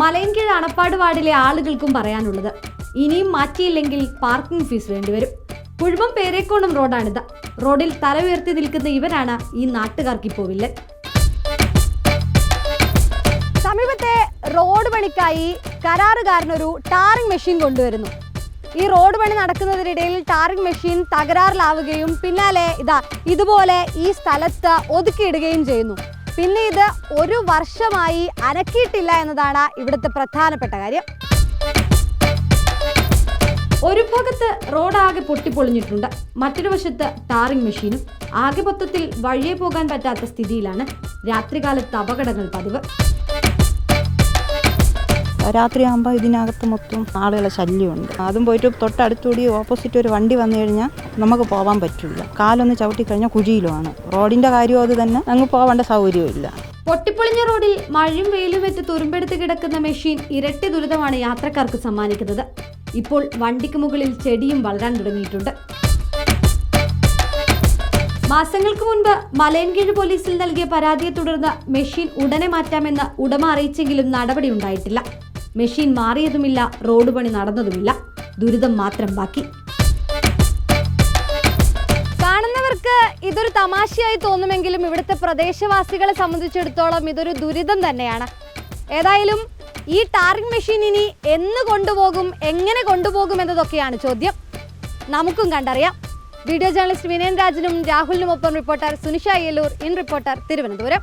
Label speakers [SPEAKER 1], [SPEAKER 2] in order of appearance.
[SPEAKER 1] മലയൻകീഴ് അണപ്പാട് വാർഡിലെ ആളുകൾക്കും പറയാനുള്ളത്. ഇനിയും മാറ്റിയില്ലെങ്കിൽ പാർക്കിംഗ് ഫീസ് വേണ്ടിവരും. കുഴുമം പേരേക്കോണം റോഡാണിത്. റോഡിൽ തല ഉയർത്തി നിൽക്കുന്ന ഇവരാണ് ഈ നാട്ടുകാർക്ക് ഇപ്പോൾ സമീപത്തെ റോഡ് പണിക്കായി കരാറുകാരനൊരു ടാറിംഗ് മെഷീൻ കൊണ്ടുവരുന്നു. ഈ റോഡ് പണി നടക്കുന്നതിനിടയിൽ ടാറിംഗ് മെഷീൻ തകരാറിലാവുകയും പിന്നാലെ ഇതാ ഇതുപോലെ ഈ സ്ഥലത്ത് ഒതുക്കിയിടുകയും ചെയ്യുന്നു. പിന്നെ ഇത് ഒരു വർഷമായി അനക്കിയിട്ടില്ല എന്നതാണ് ഇവിടുത്തെ പ്രധാനപ്പെട്ട കാര്യം. ഒരു ഭാഗത്ത് റോഡാകെ പൊട്ടിപ്പൊളിഞ്ഞിട്ടുണ്ട്. മറ്റൊരു വശത്ത് ടാറിംഗ് മെഷീനും. ആകെ മൊത്തത്തിൽ വഴിയെ പോകാൻ പറ്റാത്ത സ്ഥിതിയിലാണ് രാത്രികാലത്ത് അപകടങ്ങൾ പതിവ്.
[SPEAKER 2] രാത്രിയാകുമ്പോൾ ഇതിനകത്ത് മൊത്തം ആളുകളെ ശല്യമുണ്ട്. അതും പോയിട്ട് തൊട്ടടുത്തുകൂടി ഓപ്പോസിറ്റ് ഒരു വണ്ടി വന്നു കഴിഞ്ഞാൽ നമുക്ക് പോകാൻ പറ്റില്ല. കാലൊന്ന് ചവിട്ടിക്കഴിഞ്ഞാൽ കുഴിയിലുമാണ്. റോഡിന്റെ കാര്യവും അത് തന്നെ. അങ്ങ് പോകേണ്ട സൗകര്യമില്ല
[SPEAKER 1] പൊട്ടിപ്പൊളിഞ്ഞ റോഡിൽ മഴയും വെയിലും വെച്ച് തുരുമ്പെടുത്ത് കിടക്കുന്ന മെഷീൻ ഇരട്ടി ദുരിതമാണ് യാത്രക്കാർക്ക് സമ്മാനിക്കുന്നത്. ഇപ്പോൾ വണ്ടിക്ക് മുകളിൽ ചെടിയും വളരാൻ തുടങ്ങിയിട്ടുണ്ട്. മാസങ്ങൾക്ക് മുൻപ് മലയൻകീഴ് പോലീസിൽ നൽകിയ പരാതിയെ തുടർന്ന് മെഷീൻ ഉടനെ മാറ്റാമെന്ന് ഉടമ അറിയിച്ചെങ്കിലും നടപടി ഉണ്ടായിട്ടില്ല. മെഷീൻ മാറിയതുമില്ല റോഡ് പണി നടന്നതുമില്ല. ദുരിതം മാത്രം ബാക്കി. കാണുന്നവർക്ക് ഇതൊരു തമാശയായി തോന്നുമെങ്കിലും ഇവിടുത്തെ പ്രദേശവാസികളെ സംബന്ധിച്ചിടത്തോളം ഇതൊരു ദുരിതം തന്നെയാണ്. ഏതായാലും ഈ ടാറിംഗ് മെഷീൻ ഇനി എന്ന് കൊണ്ടുപോകും എങ്ങനെ കൊണ്ടുപോകും എന്നതൊക്കെയാണ് ചോദ്യം. നമുക്കും കണ്ടറിയാം. വീഡിയോ ജേർണലിസ്റ്റ് വിനയൻ രാജനും രാഹുലിനുമൊപ്പം reporter Sunisha Ayyallur in reporter Thiruvananthapuram.